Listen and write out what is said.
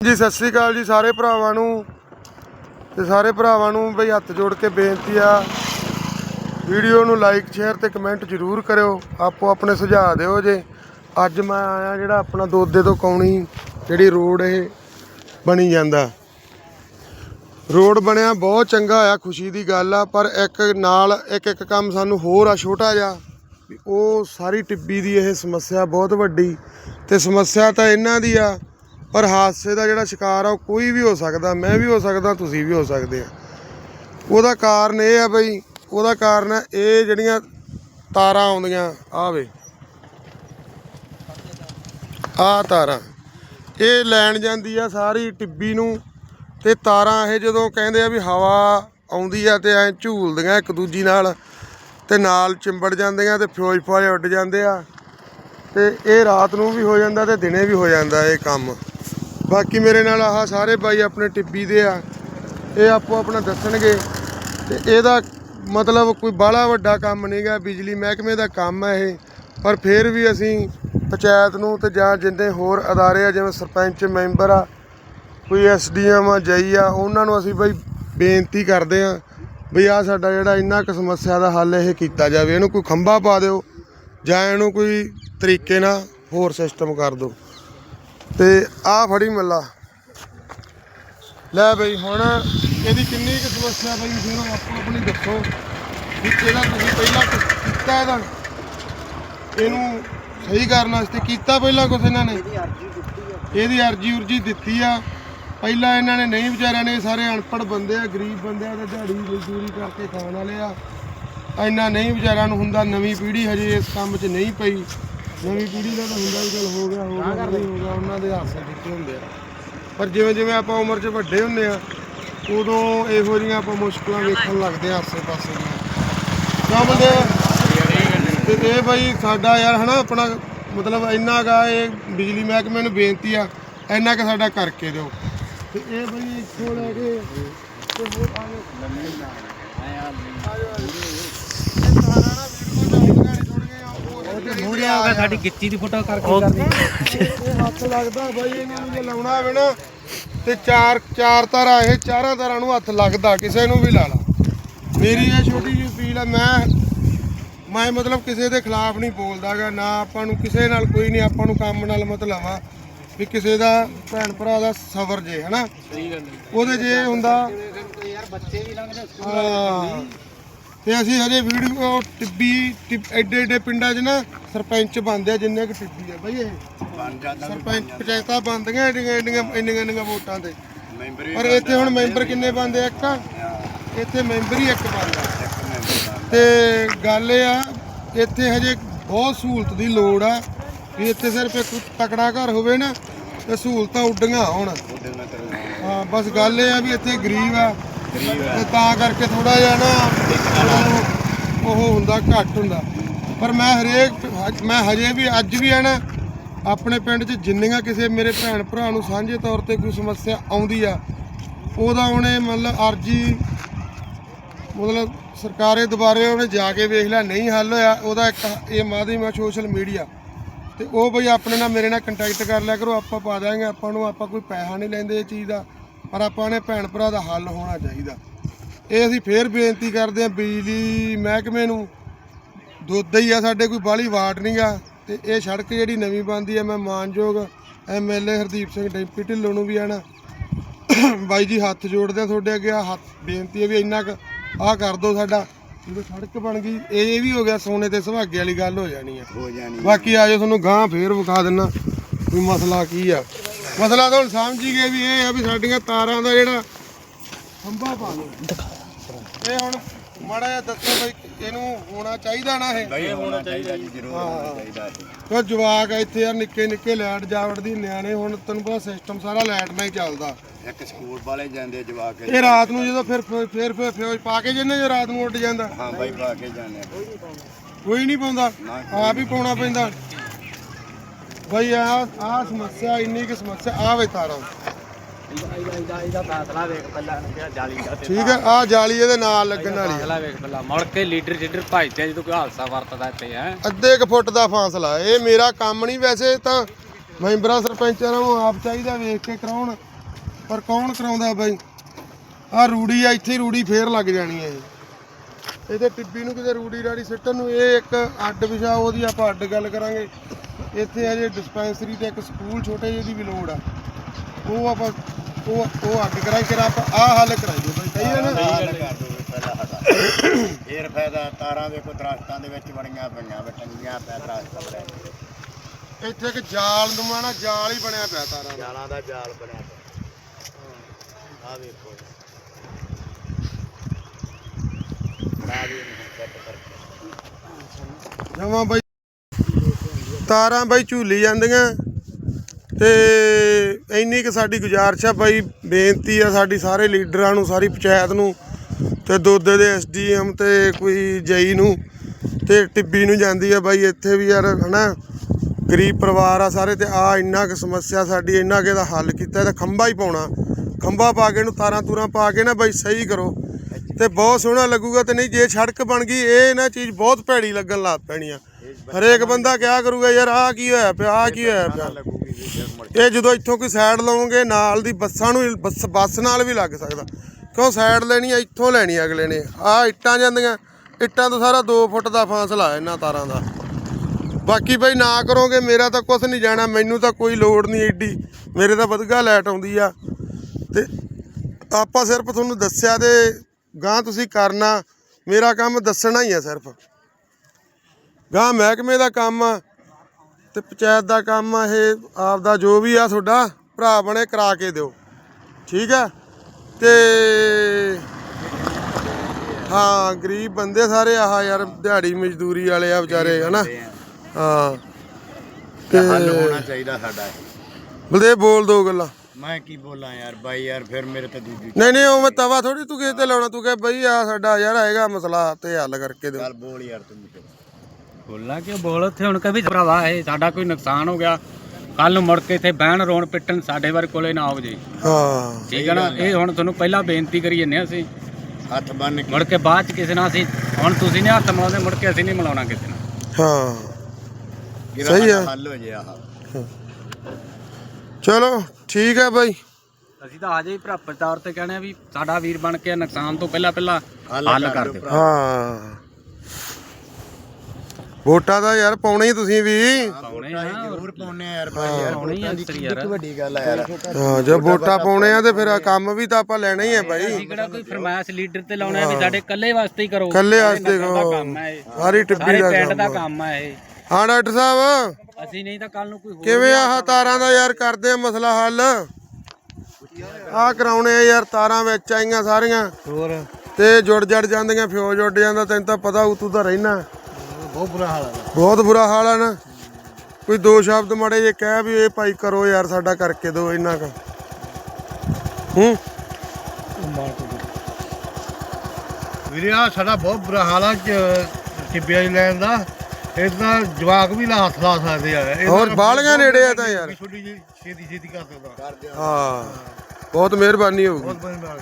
ਜੀ ਸਤਿ ਸ੍ਰੀ ਅਕਾਲ ਜੀ ਸਾਰੇ ਭਰਾਵਾਂ ਨੂੰ। ਤੇ ਸਾਰੇ ਭਰਾਵਾਂ ਨੂੰ ਬਈ ਹੱਥ ਜੋੜ ਕੇ ਬੇਨਤੀ ਆ, ਵੀਡੀਓ ਨੂੰ ਲਾਈਕ ਸ਼ੇਅਰ ਤੇ ਕਮੈਂਟ ਜ਼ਰੂਰ ਕਰਿਓ। ਆਪੋ ਆਪਣੇ ਸੁਝਾਅ ਦਿਓ ਜੇ। ਅੱਜ ਮੈਂ ਆਇਆ ਜਿਹੜਾ ਆਪਣਾ ਦੋਦੇ ਤੋਂ ਕੌਣੀ ਜਿਹੜੀ ਰੋਡ ਇਹ ਬਣੀ ਜਾਂਦਾ। ਰੋਡ ਬਣਿਆ ਬਹੁਤ ਚੰਗਾ ਆ, ਖੁਸ਼ੀ ਦੀ ਗੱਲ ਆ, ਪਰ ਇੱਕ ਨਾਲ ਇੱਕ ਇੱਕ ਕੰਮ ਸਾਨੂੰ ਹੋਰ ਆ, ਛੋਟਾ ਜਿਹਾ। ਵੀ ਉਹ ਸਾਰੀ ਟਿੱਬੀ ਦੀ ਇਹ ਸਮੱਸਿਆ ਬਹੁਤ ਵੱਡੀ। ਤੇ ਸਮੱਸਿਆ ਤਾਂ ਇਹਨਾਂ ਦੀ ਆ ਪਰ ਹਾਦਸੇ ਦਾ ਜਿਹੜਾ ਸ਼ਿਕਾਰ ਆ ਉਹ ਕੋਈ ਵੀ ਹੋ ਸਕਦਾ, ਮੈਂ ਵੀ ਹੋ ਸਕਦਾ, ਤੁਸੀਂ ਵੀ ਹੋ ਸਕਦੇ ਆ। ਉਹਦਾ ਕਾਰਨ ਇਹ ਆ ਬਈ, ਉਹਦਾ ਕਾਰਨ ਇਹ ਜਿਹੜੀਆਂ ਤਾਰਾਂ ਆਉਂਦੀਆਂ, ਆ ਵੇ। ਆ ਤਾਰਾਂ। ਇਹ ਲੈਣ ਜਾਂਦੀ ਆ ਸਾਰੀ ਟਿੱਬੀ ਨੂੰ, ਤੇ ਤਾਰਾਂ ਇਹ ਜਦੋਂ ਕਹਿੰਦੇ ਆ ਵੀ ਹਵਾ ਆਉਂਦੀ ਆ ਤੇ ਐ ਝੂਲਦੀਆਂ ਇੱਕ ਦੂਜੀ ਨਾਲ, ਤੇ ਨਾਲ ਚਿੰਬੜ ਜਾਂਦੀਆਂ ਤੇ ਫਿਓਜ ਫਾਜ਼ ਉੱਡ ਜਾਂਦੇ ਆ, ਤੇ ਇਹ ਰਾਤ ਨੂੰ ਵੀ ਹੋ ਜਾਂਦਾ ਤੇ ਦਿਨੇ ਵੀ ਹੋ ਜਾਂਦਾ ਇਹ ਕੰਮ। ਬਾਕੀ ਮੇਰੇ ਨਾਲ ਆਹ ਸਾਰੇ ਬਾਈ ਆਪਣੇ ਟਿੱਬੀ ਦੇ ਆ। ਇਹ ਆਪੋ ਆਪਣਾ ਦੱਸਣਗੇ। ਤੇ ਇਹਦਾ ਮਤਲਬ ਕੋਈ ਬਾਹਲਾ ਵੱਡਾ ਕੰਮ ਨਹੀਂਗਾ, ਬਿਜਲੀ ਮਹਿਕਮੇ ਦਾ ਕੰਮ ਹੈ ਇਹ। ਪਰ ਫਿਰ ਵੀ ਅਸੀਂ ਪੰਚਾਇਤ ਨੂੰ ਤੇ ਜਾਂ ਜਿੰਨੇ ਹੋਰ ਅਦਾਰੇ ਆ, ਜਿਵੇਂ ਸਰਪੰਚ ਮੈਂਬਰ ਆ, ਕੋਈ ਐਸਡੀਐਮ ਆ ਜਈ ਆ, ਉਹਨਾਂ ਨੂੰ ਅਸੀਂ ਬਈ ਬੇਨਤੀ ਕਰਦੇ ਆ ਵੀ ਆ ਸਾਡਾ ਜਿਹੜਾ ਇੰਨਾ ਕੁ ਸਮੱਸਿਆ ਦਾ ਹੱਲ ਇਹ ਕੀਤਾ ਜਾਵੇ। ਇਹਨੂੰ ਕੋਈ ਖੰਭਾ ਪਾ ਦਿਓ ਜਾਂ ਇਹਨੂੰ ਕੋਈ ਤਰੀਕੇ ਨਾਲ ਹੋਰ ਸਿਸਟਮ ਕਰ ਦਿਓ। ਤੇ ਆ ਫੜੀ ਮੱਲਾ। ਲੈ ਬਈ ਹੁਣ ਇਹਦੀ ਕਿੰਨੀ ਕੁ ਸਮੱਸਿਆ ਬਈ ਫਿਰ ਆਪੋ ਆਪਣੀ ਦੱਸੋ ਵੀ ਇਹਦਾ ਤੁਸੀਂ ਪਹਿਲਾਂ ਕੁਛ ਕੀਤਾ ਇਹਦਾ। ਇਹਨੂੰ ਸਹੀ ਕਰਨ ਵਾਸਤੇ ਕੀਤਾ ਪਹਿਲਾਂ ਕੁਛ ਇਹਨਾਂ ਨੇ? ਇਹਦੀ ਅਰਜੀ ਉਰਜੀ ਦਿੱਤੀ ਆ। ਪਹਿਲਾਂ ਇਹਨਾਂ ਨੇ ਨਹੀਂ ਵਿਚਾਰਿਆਂ ਨੇ ਸਾਰੇ ਅਨਪੜ੍ਹ ਬੰਦੇ ਆ ਗਰੀਬ ਬੰਦੇ ਆ ਤੇ ਦਿਹਾੜੀ ਮਜ਼ਦੂਰੀ ਕਰਕੇ ਖਾਣ ਵਾਲੇ ਆ। ਇੰਨਾ ਨਹੀਂ ਵਿਚਾਰਿਆਂ ਨੂੰ ਹੁੰਦਾ ਨਵੀਂ ਪੀੜ੍ਹੀ ਹਜੇ ਇਸ ਕੰਮ 'ਚ ਨਹੀਂ ਪਈ। ਨਵੀਂ ਪੀੜ੍ਹੀ ਦਾ ਤਾਂ ਹੁੰਦਾ ਵੀ ਚਲ ਹੋ ਗਿਆ ਹੋ ਗਿਆ ਨਹੀਂ ਹੋ ਗਿਆ ਉਹਨਾਂ ਦੇ ਹਾਸੇ ਦਿੱਤੇ ਹੁੰਦੇ ਆ। ਪਰ ਜਿਵੇਂ ਜਿਵੇਂ ਆਪਾਂ ਉਮਰ 'ਚ ਵੱਡੇ ਹੁੰਦੇ ਆ ਉਦੋਂ ਇਹੋ ਜਿਹੀਆਂ ਆਪਾਂ ਮੁਸ਼ਕਲਾਂ ਵੇਖਣ ਲੱਗਦੇ ਆ ਆਸੇ ਪਾਸੇ ਦੀਆਂ। ਕਿਉਂ ਬੰਦੇ ਤੇ ਇਹ ਬਾਈ ਸਾਡਾ ਯਾਰ ਹਨਾ ਆਪਣਾ ਮਤਲਬ ਇੰਨਾ ਕਾ ਇਹ ਬਿਜਲੀ ਮਹਿਕਮੇ ਨੂੰ ਬੇਨਤੀ ਆ ਇੰਨਾ ਕ ਸਾਡਾ ਕਰਕੇ ਦਿਓ। ਤੇ ਇਹ ਬਾਈ ਇੱਥੋਂ ਲੈ ਕੇ ਤੇ ਹੋਰ ਆ ਮੂੜਿਆ ਹੋ ਗਿਆ ਸਾਡੀ ਗਿੱਚੀ ਦੀ ਫੋਟੋ ਕਰਕੇ ਕਰਦੀ ਇਹ ਹੱਥ ਲੱਗਦਾ ਬਾਈ ਇਹਨਾਂ ਨੂੰ ਜੇ ਲਾਉਣਾ ਹੋਵੇ ਨਾ ਤੇ ਚਾਰ ਚਾਰ ਤਾਰਾਂ ਇਹ ਚਾਰਾਂ ਤਾਰਾਂ ਨੂੰ ਹੱਥ ਲੱਗਦਾ ਕਿਸੇ ਨੂੰ ਵੀ ਲਾ ਲਾ। ਮੇਰੀ ਇਹ ਛੋਟੀ ਜਿਹੀ ਅਪੀਲ ਆ ਮੈਂ ਮੈਂ ਮਤਲਬ ਕਿਸੇ ਦੇ ਖਿਲਾਫ ਨਹੀਂ ਬੋਲਦਾਗਾ ਨਾ ਆਪਾਂ ਨੂੰ ਕਿਸੇ ਨਾਲ ਕੋਈ ਨਹੀਂ ਆਪਾਂ ਨੂੰ ਕੰਮ ਨਾਲ ਮਤਲਬ ਆ ਵੀ ਕਿਸੇ ਦਾ ਭੈਣ ਭਰਾ ਦਾ ਸਬਰ ਜੇ ਹਨਾ? ਉਹਦੇ ਜੇ ਹੁੰਦਾ ਯਾਰ ਬੱਚੇ ਵੀ ਲੰਘਦੇ ਹਾਂ। ਤੇ ਅਸੀਂ ਹਜੇ ਵੀਡੀਓ ਟਿੱਬੀ ਟਿੱਬ- ਐਡੇ ਐਡੇ ਪਿੰਡਾਂ 'ਚ ਨਾ ਸਰਪੰਚ ਬਣਦੇ ਆ ਜਿੰਨੇ ਕੁ ਟਿੱਬੀ ਆ ਬਈ ਇਹ। ਸਰਪੰਚ ਪੰਚਾਇਤਾਂ ਬਣਦੀਆਂ ਐਡੀਆਂ ਐਡੀਆਂ ਇੰਨੀਆਂ ਇੰਨੀਆਂ ਵੋਟਾਂ ਤੇ। ਪਰ ਇੱਥੇ ਹੁਣ ਮੈਂਬਰ ਕਿੰਨੇ ਬਣਦੇ ਆ? ਇੱਕ ਆ? ਇੱਥੇ ਮੈਂਬਰ ਹੀ ਇੱਕ ਬਣਦਾ ਤੇ ਗੱਲ ਇਹ ਆ ਇੱਥੇ ਹਜੇ ਬਹੁਤ ਸਹੂਲਤ ਦੀ ਲੋੜ ਆ ਵੀ ਇੱਥੇ ਸਿਰਫ ਇੱਕ ਤਕੜਾ ਘਰ ਹੋਵੇ ਨਾ ਤੇ ਸਹੂਲਤਾਂ ਉੱਡੀਆਂ ਹੋਣ। ਹਾਂ ਬਸ ਗੱਲ ਇਹ ਆ ਵੀ ਇੱਥੇ ਗਰੀਬ ਆ। ਤੇ ਤਾਂ ਕਰਕੇ ਥੋੜਾ ਜਿਹਾ ਨਾ ਉਹ ਹੁੰਦਾ, ਘੱਟ ਹੁੰਦਾ। ਪਰ ਮੈਂ ਹਰੇਕ, ਮੈਂ ਹਜੇ ਵੀ, ਅੱਜ ਵੀ ਹੈ ਨਾ, ਆਪਣੇ ਪਿੰਡ 'ਚ ਜਿੰਨੀਆਂ ਕਿਸੇ ਮੇਰੇ ਭੈਣ ਭਰਾ ਨੂੰ ਸਾਂਝੇ ਤੌਰ ਤੇ ਕੋਈ ਸਮੱਸਿਆ ਆਉਂਦੀ ਆ, ਉਹਦਾ ਉਹਨੇ ਮਤਲਬ ਅਰਜੀ, ਮਤਲਬ ਸਰਕਾਰੇ ਦੁਬਾਰੇ ਉਹਨੇ ਜਾ ਕੇ ਵੇਖ ਲਿਆ, ਨਹੀਂ ਹੱਲ ਹੋਇਆ, ਉਹਦਾ ਇੱਕ ਇਹ ਮਾਧਿਅਮ ਆ ਸੋਸ਼ਲ ਮੀਡੀਆ ਤੇ ਉਹ ਬਈ ਆਪਣੇ ਨਾਲ ਮੇਰੇ ਨਾਲ ਕੰਟੈਕਟ ਕਰ ਲਿਆ ਕਰੋ, ਆਪਾਂ ਪਾ ਦਾਂਗੇ ਆਪਾਂ ਨੂੰ ਆਪਾਂ ਕੋਈ ਪੈਸਾ ਨਹੀਂ ਲੈਂਦੇ ਇਹ ਚੀਜ਼ ਦਾ, ਪਰ ਆਪਾਂ ਨੇ ਭੈਣ ਭਰਾ ਦਾ ਹੱਲ ਹੋਣਾ ਚਾਹੀਦਾ। ਇਹ ਅਸੀਂ ਫੇਰ ਬੇਨਤੀ ਕਰਦੇ ਹਾਂ ਬਿਜਲੀ ਮਹਿਕਮੇ ਨੂੰ ਦੁੱਧ ਹੀ ਆ ਸਾਡੇ ਕੋਈ ਬਾਹਲੀ ਵਾਟ ਨਹੀਂਗਾ ਤੇ ਇਹ ਸੜਕ ਜਿਹੜੀ ਨਵੀਂ ਬਣਦੀ ਆ ਮੈਂ ਮਾਨਯੋਗ ਐਮਐਲਏ ਹਰਦੀਪ ਸਿੰਘ ਡੈਂਪੀ ਢਿੱਲੋਂ ਨੂੰ ਵੀ ਆਣਾ। ਬਾਈ ਜੀ ਹੱਥ ਜੋੜਦੇ ਆ ਤੁਹਾਡੇ ਅੱਗੇ ਆ ਹੱਥ ਬੇਨਤੀ ਹੈ ਵੀ ਇੰਨਾ ਕੁ ਆਹ ਕਰ ਦਿਓ ਸਾਡਾ ਜਦੋਂ ਸੜਕ ਬਣ ਗਈ ਇਹ ਵੀ ਹੋ ਗਿਆ ਸੋਨੇ ਤੇ ਸੁਹਾਗੇ ਵਾਲੀ ਗੱਲ ਹੋ ਜਾਣੀ ਆ। ਹੋ ਜਾਣੀ ਬਾਕੀ ਆਜੋ ਤੁਹਾਨੂੰ ਗਾਂ ਫੇਰ ਵਿਖਾ ਦਿੰਨਾ ਵੀ ਮਸਲਾ ਕੀ ਆ। ਮਸਲਾ ਤਾਂ ਹੁਣ ਸਮਝ ਹੀ ਗਏ ਵੀ ਇਹ ਆ ਵੀ ਸਾਡੀਆਂ ਤਾਰਾਂ ਦਾ ਜਿਹੜਾ ਖੰਭਾ ਪਾ ਲਓ ਇਹ ਹੁਣ ਮਾੜਾ ਜਿਹਾ ਦੱਸੋ ਬਈ ਇਹਨੂੰ ਹੋਣਾ ਚਾਹੀਦਾ ਨਾ ਇਹ? ਬਈ ਹੋਣਾ ਚਾਹੀਦਾ ਜੀ ਜ਼ਰੂਰ ਹੋਣਾ ਚਾਹੀਦਾ ਉਹ ਜਵਾਕ ਇੱਥੇ ਯਾਰ ਨਿੱਕੇ ਨਿੱਕੇ ਲਾਈਟ ਜਾਵੜ ਦੀ ਨਿਆਣੇ ਹੁਣ ਤੈਨੂੰ ਪਤਾ ਸਿਸਟਮ ਸਾਰਾ ਲਾਈਟ ਨਾਲ ਹੀ ਚੱਲਦਾ। ਇੱਕ ਸਕੂਲ ਵਾਲੇ ਜਾਂਦੇ ਜਵਾਕ ਇਹ ਰਾਤ ਨੂੰ ਜਦੋਂ ਫਿਰ ਫਿਰ ਫਿਰ ਫਿਰ ਫਿਊਜ਼ ਪਾ ਕੇ ਜੰਨੇ ਜੇ ਰਾਤ ਨੂੰ ਉੱਡ ਜਾਂਦਾ? ਹਾਂ ਬਾਈ ਪਾ ਕੇ ਜਾਂਦੇ। ਕੋਈ ਨਹੀਂ ਪਾਉਂਦਾ। ਆਪ ਹੀ ਪਾਉਣਾ ਪੈਂਦਾ। ਬਈ ਆ ਆ ਸਮੱਸਿਆ ਇੰਨੀ ਕਿ ਸਮੱਸਿਆ ਆ ਵੇ ਤਾਰਾਂ। ਇਹਦਾ ਫੈਸਲਾ ਵੇਖ ਪਹਿਲਾਂ ਜਿਹੜਾ ਜਾਲੀ ਦਾ ਤੇ ਠੀਕ ਹੈ ਆ ਜਾਲੀ ਇਹਦੇ ਨਾਲ ਲੱਗਣ ਵਾਲੀ ਆ ਫੈਸਲਾ ਵੇਖ ਪਹਿਲਾਂ ਮੁੜ ਕੇ ਲੀਡਰ ਜਿੱਡਰ ਭਜਦੇ ਆ ਜਦੋਂ ਕੋਈ ਹਾਦਸਾ ਵਰਤਦਾ ਇੱਥੇ ਹੈ। ਅੱਧੇ ਕੁ ਫੁੱਟ ਦਾ ਫਾਸਲਾ ਇਹ ਮੇਰਾ ਕੰਮ ਨਹੀਂ ਵੈਸੇ ਤਾਂ ਮੈਂਬਰਾਂ ਸਰਪੰਚਾਂ ਨੂੰ ਆਪ ਚਾਹੀਦਾ ਵੇਖ ਕੇ ਕਰਾਉਣ। ਪਰ ਕੌਣ ਕਰਾਉਂਦਾ ਬਾਈ? ਆ ਰੂੜੀ ਆ ਇੱਥੇ ਹੀ ਰੂੜੀ ਫੇਰ ਲੱਗ ਜਾਣੀ ਹੈ ਇਹ ਇਹਦੇ ਟਿੱਬੀ ਨੂੰ ਕਿਤੇ ਰੂੜੀ ਰਾੜੀ ਸਿੱਟਣ ਨੂੰ ਇਹ ਇੱਕ ਅੱਡ ਵਿਸ਼ਾ ਉਹਦੀ ਆਪਾਂ ਅੱਡ ਗੱਲ ਕਰਾਂਗੇ। ਇੱਥੇ ਅਜੇ ਡਿਸਪੈਂਸਰੀ ਤੇ ਇੱਕ ਸਕੂਲ ਛੋਟੇ ਜਿਹੀ ਦੀ ਵੀ ਲੋੜ ਆ। ਉਹ ਆਪਾਂ ਉਹ ਉਹ ਅੱਡ ਕਰਾਂਗੇ ਕਿ ਆਪਾਂ ਆਹ ਹੱਲ ਕਰਾਈਏ ਬਾਈ ਸਹੀ ਹੈ ਨਾ? ਹਾਲ ਕਰ ਦੋ ਪਹਿਲਾਂ ਸਾਡਾ ਫੇਰ ਫਾਇਦਾ ਤਾਰਾਂ ਵੇਖੋ ਦਰਖਤਾਂ ਦੇ ਵਿੱਚ ਬਣੀਆਂ ਪਈਆਂ ਬਟੰਗੀਆਂ ਪੈ ਦਰਖਤ ਬੜੇ ਇੱਥੇ ਇੱਕ ਜਾਲ ਨੂੰ ਨਾ ਜਾਲ ਹੀ ਬਣਿਆ ਪਿਆ ਤਾਰਾਂ ਦਾ। ਜਾਲਾਂ ਦਾ ਜਾਲ ਬਣਿਆ ਪਿਆ। ਆ ਵੇਖੋ ਆ ਜਮਾ ਬਾਈ ਤਾਰਾਂ ਬਾਈ ਝੂਲੀ ਜਾਂਦੀਆਂ। ਤੇ ਇੰਨੀ ਕਿ ਸਾਡੀ ਗੁਜ਼ਾਰਿਸ਼ ਆ ਬਾਈ, ਬੇਨਤੀ ਆ ਸਾਡੀ ਸਾਰੇ ਲੀਡਰਾਂ ਨੂੰ, ਸਾਰੀ ਪੰਚਾਇਤ ਨੂੰ ਤੇ ਦੋਦੇ ਦੇ ਐਸਡੀਐਮ ਤੇ ਕੋਈ ਜਈ ਨੂੰ ਤੇ ਟਿੱਬੀ ਨੂੰ ਜਾਂਦੀ ਆ ਬਾਈ, ਇੱਥੇ ਵੀ ਯਾਰ ਹਨਾ, ਗਰੀਬ ਪਰਿਵਾਰ ਆ ਸਾਰੇ ਤੇ ਆ ਇੰਨਾ ਕੁ ਸਮੱਸਿਆ ਸਾਡੀ, ਇੰਨਾ ਕਿ ਦਾ ਹੱਲ ਕੀਤਾ ਤਾਂ ਖੰਭਾ ਹੀ ਪਾਉਣਾ। ਖੰਭਾ ਪਾ ਕੇ ਇਹਨੂੰ ਤਾਰਾਂ ਤੂਰਾਂ ਪਾ ਕੇ ਨਾ ਬਾਈ ਸਹੀ ਕਰੋ। ਤੇ ਬਹੁਤ ਸੋਹਣਾ ਲੱਗੂਗਾ ਤੇ ਨਹੀਂ, ਜੇ ਸੜਕ ਬਣ ਗਈ, ਇਹ ਨਾ ਚੀਜ਼ ਬਹੁਤ ਭੈੜੀ ਲੱਗਣ ਲੱਗ ਪੈਣੀ ਆ। ਹਰੇਕ ਬੰਦਾ ਕਿਆ ਕਰੂਗਾ ਯਾਰ, ਆਹ ਕੀ ਹੋਇਆ ਪਿਆ, ਆਹ ਕੀ ਹੋਇਆ ਪਿਆ। ਇਹ ਜਦੋਂ ਇੱਥੋਂ ਕੋਈ ਸਾਈਡ ਲਵੋਗੇ, ਨਾਲ ਦੀ ਬੱਸਾਂ ਨੂੰ ਬੱਸ ਬੱਸ ਨਾਲ ਵੀ ਲੱਗ ਸਕਦਾ। ਕਿਉਂ ਸਾਈਡ ਲੈਣੀ ਆ, ਇੱਥੋਂ ਲੈਣੀ ਆ ਅਗਲੇ ਨੇ। ਆਹ ਇੱਟਾਂ ਜਾਂਦੀਆਂ, ਇੱਟਾਂ ਤੋਂ ਸਾਰਾ 2 ਫੁੱਟ ਦਾ ਫਾਸਲਾ ਇਹਨਾਂ ਤਾਰਾਂ ਦਾ। ਬਾਕੀ ਭਾਈ ਨਾ ਕਰੋਗੇ, ਮੇਰਾ ਤਾਂ ਕੁਝ ਨਹੀਂ ਜਾਣਾ, ਮੈਨੂੰ ਤਾਂ ਕੋਈ ਲੋੜ ਨਹੀਂ ਏਡੀ। ਮੇਰੇ ਤਾਂ ਵਧਗਾ ਲਾਈਟ ਆਉਂਦੀ ਆ। ਤੇ ਆਪਾਂ ਸਿਰਫ ਤੁਹਾਨੂੰ ਦੱਸਿਆ ਤੇ ਗਾਂ ਤੁਸੀਂ ਕਰਨਾ, ਮੇਰਾ ਕੰਮ ਦੱਸਣਾ ਹੀ ਆ ਸਿਰਫ। ਗਾਂ ਮਹਿਕਮੇ ਦਾ ਕੰਮ ਆ ਤੇ ਪੰਚਾਇਤ ਦਾ ਕੰਮ ਆ ਇਹ ਆਪਦਾ ਜੋ ਵੀ ਆ ਤੁਹਾਡਾ ਭਰਾ ਬਣੇ ਕਰਾ ਕੇ ਦਿਓ। ਠੀਕ ਆ? ਤੇ ਹਾਂ ਗਰੀਬ ਬੰਦੇ ਸਾਰੇ ਆਹ ਯਾਰ ਦਿਹਾੜੀ ਮਜ਼ਦੂਰੀ ਵਾਲੇ ਆ ਵਿਚਾਰੇ ਹਨਾ? ਹਾਂ। ਤੇ ਹੱਲ ਹੋਣਾ ਚਾਹੀਦਾ ਸਾਡਾ ਬਲਦੇ ਬੋਲ ਦੋ ਗੱਲਾਂ। ਮੈਂ ਕੀ ਬੋਲਾਂ ਯਾਰ ਬਾਈ ਯਾਰ ਫਿਰ ਮੇਰੇ ਤੇ ਦੂਜੀ ਨਹੀਂ ਨਹੀਂ ਉਹ ਮੈਂ ਤਵਾ ਥੋੜੀ ਤੂੰ ਕਿਸੇ ਤੇ ਲਾਉਣਾ ਤੂੰ ਕਹੇ ਬਈ ਆ ਸਾਡਾ ਯਾਰ ਹੈਗਾ ਮਸਲਾ ਤੇ ਹੱਲ ਕਰਕੇ ਚੱਲ ਬੋਲ ਯਾਰ ਤੂੰ ਮੇਰੇ ਬੋਲਾਂ ਕਿ ਬੋਲ ਉੱਥੇ ਹੁਣ ਕਵੀ ਭਰਾਵਾ ਇਹ ਸਾਡਾ ਕੋਈ ਨੁਕਸਾਨ ਹੋ ਗਿਆ। ਕੱਲ ਨੂੰ ਮੁੜ ਕੇ ਇੱਥੇ ਬਹਿਣ ਰੋਣ ਪਿੱਟਣ ਸਾਡੇ ਵਾਰ ਕੋਲੇ ਨਾ ਆਓ ਜੀ। ਹਾਂ। ਠੀਕ ਹੈ ਨਾ? ਇਹ ਹੁਣ ਤੁਹਾਨੂੰ ਪਹਿਲਾਂ ਬੇਨਤੀ ਕਰੀ ਜੰਨੇ ਅਸੀਂ। ਹੱਥ ਬੰਨ ਕੇ। ਮੁੜ ਕੇ ਬਾਅਦ ਚ ਕਿਸੇ ਨਾਲ ਅਸੀਂ ਹੁਣ ਤੁਸੀਂ ਨਹੀਂ ਹੱਥ ਮਿਲਾਉਂਦੇ ਮੁੜ ਕੇ ਅਸੀਂ ਨਹੀਂ ਮਿਲਾਉਣਾ ਕਿਸੇ ਨਾਲ। ਹਾਂ। ਸਹੀ ਆ। ਹੱਲ ਹੋ ਜੇ ਆਹ। ਚਲੋ ਠੀਕ ਹੈ ਬਾਈ। ਅਸੀਂ ਤਾਂ ਆਜੇ ਹੀ ਭਰਾਪਰ ਤੌਰ ਤੇ ਕਹਿੰਦੇ ਆ ਵੀ ਸਾਡਾ ਵੀਰ ਬਣ ਕੇ ਨੁਕਸਾਨ ਤੋਂ ਪਹਿਲਾਂ ਪਹਿਲਾਂ ਹੱਲ ਕਰ ਦਿਓ। ਹਾਂ। ਵੋਟਾਂ ਦਾ ਯਾਰ ਪਾਉਣਾ ਹੀ ਤੁਸੀਂ ਵੀ। ਪਾਉਣੇ ਆ। ਜ਼ਰੂਰ ਪਾਉਣੇ ਆ ਯਾਰ ਭਾਈ। ਯਾਰ ਪਾਉਣੇ ਆ ਅਕਸਰ ਯਾਰ। ਵੱਡੀ ਗੱਲ ਆ ਯਾਰ। ਹਾਂ ਜੇ ਵੋਟਾਂ ਪਾਉਣੇ ਆ ਤੇ ਫਿਰ ਕੰਮ ਵੀ ਤਾਂ ਆਪਾਂ ਲੈਣਾ ਹੀ ਆ ਬਾਈ ਅਸੀਂ ਕਿਹੜਾ ਕੋਈ ਫਰਮਾਇਸ਼ ਲੀਡਰ ਤੇ ਲਾਉਣਾ ਵੀ ਸਾਡੇ ਇਕੱਲੇ ਵਾਸਤੇ ਹੀ ਕਰੋ। ਇਕੱਲੇ ਸਾਰੇ ਵਾਸਤੇ ਨਗਰ ਦਾ ਕਰੋ। ਕੰਮ ਹੈ ਇਹ। ਸਾਰੀ ਟਿੱਬੀ ਸਾਰੇ ਦਾ ਪਿੰਡ ਦਾ ਕੰਮ ਆ। ਕੰਮ ਹੈ ਇਹ। ਹਾਂ ਡਾਕਟਰ ਸਾਹਿਬ। ਅਸੀਂ ਨਹੀਂ ਤਾਂ ਕੱਲ ਨੂੰ ਕੋਈ ਹੋਰ ਕਿਵੇਂ ਆਹ ਤਾਰਾਂ ਦਾ ਯਾਰ ਕਰਦੇ ਆ ਮਸਲਾ ਹੱਲ? ਆਹ ਕਰਾਉਣੇ ਆ ਯਾਰ ਤਾਰਾਂ ਵਿੱਚ ਆਈਆਂ ਸਾਰੀਆਂ। ਹੋਰ? ਤੇ ਜੁੜ ਜੜ ਜਾਂਦੀਆਂ ਫਿਊਜ਼ ਉੱਡ ਜਾਂਦਾ ਤੈਨੂੰ ਤਾਂ ਪਤਾ ਉਹ ਤੂੰ ਤਾਂ ਰਹਿਣਾ। ਬਹੁਤ ਬੁਰਾ ਹਾਲ ਆ। ਬਹੁਤ ਬੁਰਾ ਹਾਲ ਆ ਨਾ। ਕੋਈ ਦੋ ਸ਼ਬਦ ਮਾੜੇ ਜੇ ਕਹਿ ਵੀ ਇਹ ਭਾਈ ਕਰੋ ਯਾਰ ਸਾਡਾ ਕਰਕੇ ਦਿਓ ਇੰਨਾ ਕੁ। ਹੂੰ? ਵੀਰੇ ਆ ਸਾਡਾ ਬਹੁਤ ਬੁਰਾ ਹਾਲ ਆ ਟਿੱਬਿਆ ਲੈਣ ਦਾ। ਇਦਾਂ ਜਵਾਕ ਵੀ ਲਾ ਹੱਥ ਲਾ ਸਕਦੇ ਆ। ਹੋਰ ਬਾਲੀਆਂ ਨੇੜੇ ਆ ਤਾਂ ਯਾਰ। ਛੋਟੀ ਜਿਹੀ ਛੇਤੀ ਛੇਤੀ ਕਰ ਸਕਦਾ। ਹਾਂ ਬਹੁਤ ਮਿਹਰਬਾਨੀ ਹੋਊਗੀ। ਬਹੁਤ ਬਹੁਤ